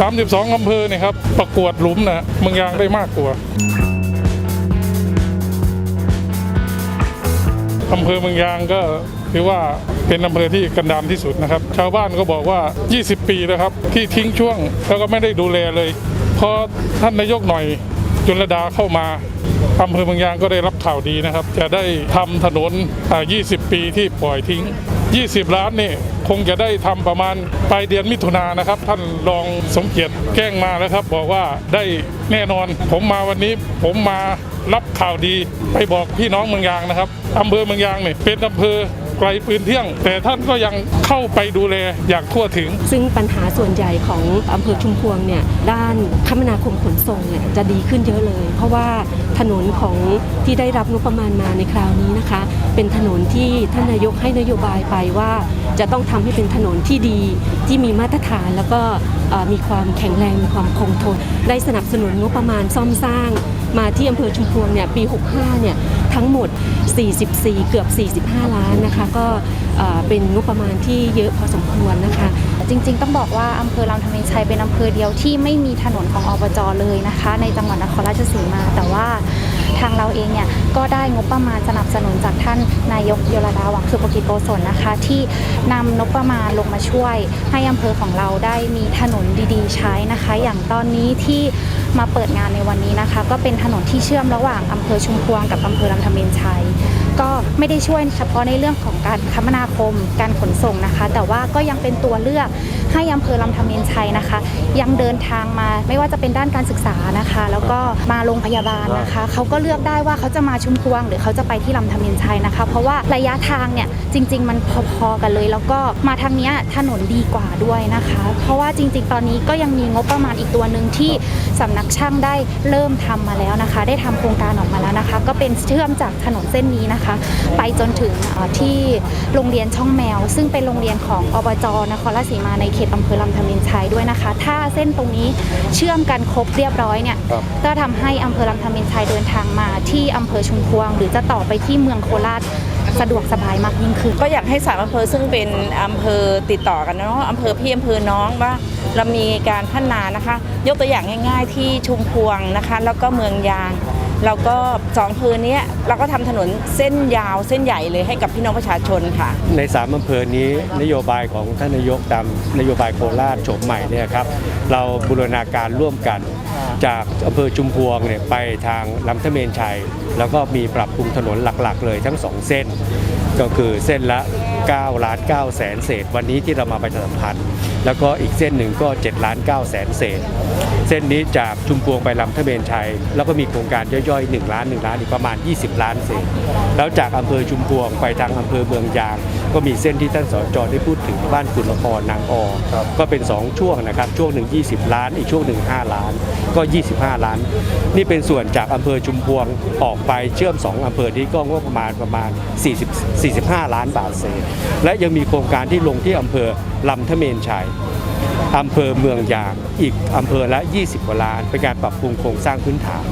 32อำเภอเนี่ยครับ ประกวดหลุมนะเมืองยางได้มากกว่าอำเภอเมืองยางก็ถือว่าเป็นอำเภอที่กันดารที่สุดนะครับ ชาวบ้านก็บอกว่า 20 ปีแล้วครับ ที่ทิ้งช่วงแล้วก็ไม่ได้ดูแลเลยพอท่านนายกหน่อยจุลดาเข้ามาอำเภอเมืองยางก็ได้รับข่าวดีนะครับ จะได้ทำถนน 20 ปีที่ปล่อยทิ้ง 20 ล้านนี่คงจะได้ทำประมาณปลายเดือนมิถุนายนนะครับ ท่านรองสมเกียรติแจ้งมาแล้วครับ บอกว่าได้แน่นอน ผมมาวันนี้ผมมารับข่าวดีไปบอกพี่น้องเมืองยางนะครับอำเภอเมืองยางเนี่ยเป็นอำเภอไกลปืนเที่ยง แต่ท่านก็ยังเข้าไปดูแลอย่างทั่วถึง ซึ่งปัญหาส่วนใหญ่ของอำเภอชุมพวงเนี่ยด้านคมนาคมขนส่งเนี่ยจะดีขึ้นเยอะเลย เพราะว่า ถนนของที่ได้รับงบประมาณมาในคราวนี้นะคะ เป็นถนนที่ท่านนายกให้นโยบายไปว่า จะต้องทำให้เป็นถนนที่ดีที่มีมาตรฐานแล้วก็มีความแข็งแรงมีความคงทน ได้สนับสนุนงบประมาณซ่อมสร้าง มาที่อำเภอชุมพวงเนี่ยปี 65 เนี่ยทั้งหมด 44 เกือบ 45 ล้านนะคะ ก็เป็นงบประมาณที่เยอะพอสมควรนะคะ จริง ๆ ต้องบอกว่าอำเภอลำธเมชัยเป็นอำเภอเดียวที่ไม่มีถนนของอบจเลยนะคะ ในจังหวัดนครราชสีมาแต่ว่า ทางเราเองเนี่ยก็ได้งบประมาณสนับสนุนจากท่านนายกโยลดาหวังสุภกิจโกศลนะคะ ที่นำงบประมาณลงมาช่วย ให้อำเภอของเราได้มีถนนดีๆ ใช้นะคะ อย่างตอนนี้ที่มาเปิดงานในวันนี้นะคะ ก็เป็นถนนที่เชื่อมระหว่างอำเภอชุมพวงกับอำเภอลำธเมนชัยก็ ไม่ได้ช่วยเฉพาะในเรื่องของการคมนาคม การขนส่งนะคะ แต่ว่าก็ยังเป็นตัวเลือกให้อำเภอลำธเมนชัยนะคะ ยังเดินทางมาไม่ว่าจะเป็นด้านการศึกษานะคะ แล้วก็มาโรงพยาบาลนะคะเขาก็เลือกได้ว่าเขาจะมาชุมพวง หรือเขาจะไปที่ลำธเมนชัยนะคะ เพราะว่าระยะทางเนี่ยจริง ๆ มันพอๆกันเลย แล้วก็มาทางนี้ถนนดีกว่าด้วยนะคะ เพราะว่าจริง ๆ ตอนนี้ก็ยังมีงบประมาณอีกตัวหนึ่งที่สำนักช่างได้เริ่มทำมาแล้วนะคะ ได้ทำโครงการออกมาแล้วนะคะ ก็เป็นเชื่อมจากถนนเส้นนี้นะคะไปจนถึงเอ่อที่โรงเรียนช่องแมว ซึ่งเป็นโรงเรียนของอบจนครราชสีมาในเขตอำเภอลำธเมนชัยด้วยนะคะ ถ้าเส้นตรงนี้เชื่อมกันครบเรียบร้อยเนี่ยก็ทำให้อำเภอลำธเมนชัยเดินทางมา ที่อำเภอชุมพวง หรือจะต่อไปที่เมืองโคราชสะดวกสบายมากยิ่งขึ้นก็อยากให้สามอำเภอซึ่งเป็นอำเภอติดต่อกันเนาะอำเภอพี่อำเภอน้องว่าเรามีการพัฒนานะคะ ยกตัวอย่างง่าย ๆ ที่ชุมพวงนะคะ แล้วก็เมืองยาง เราก็สองอำเภอเนี้ยเราก็ทำถนนเส้นยาวเส้นใหญ่เลยให้กับพี่น้องประชาชนค่ะ ในสามอำเภอนี้นโยบายของท่านนายกตามนโยบายโคราชโฉมใหม่เนี่ยครับเราบูรณาการร่วมกันจากอำเภอชุมพวงเนี่ยไปทางลำทะเมนชัย แล้วก็มีปรับปรุงถนนหลักๆ เลยทั้งสองเส้น ก็คือเส้นละ9ล้าน9แสนเศษ วันนี้ที่เรามาประชาสัมพันธ์ แล้วก็อีกเส้นหนึ่งก็7ล้าน9แสนเศษ เส้นนี้จากชุมพวงไปลำทะเบนชัย แล้วก็มีโครงการย่อยๆ 1 ล้าน 1 ล้านอีกประมาณ 20 ล้านเศษ แล้วจากอำเภอชุมพวงไปทางอำเภอเมืองยาง ก็มีเส้นที่ท่านสจได้พูดถึงบ้านกุลพรนางอก็เป็น 2 ช่วงนะครับช่วงหนึ่ง20 ล้าน อีกช่วงหนึ่ง5ล้าน ก็ 25 ล้าน นี่เป็นส่วนจากอำเภอชุมพวงออกไปเชื่อม 2อำเภอนี้ก็งบประมาณประมาณ 40 45 ล้านบาทเศษ และยังมีโครงการที่ลงที่อำเภอลำทะเมนชัยอำเภอเมืองยางอีกอำเภอละ 20 กว่าล้านเป็นการปรับปรุงโครงสร้างพื้นฐาน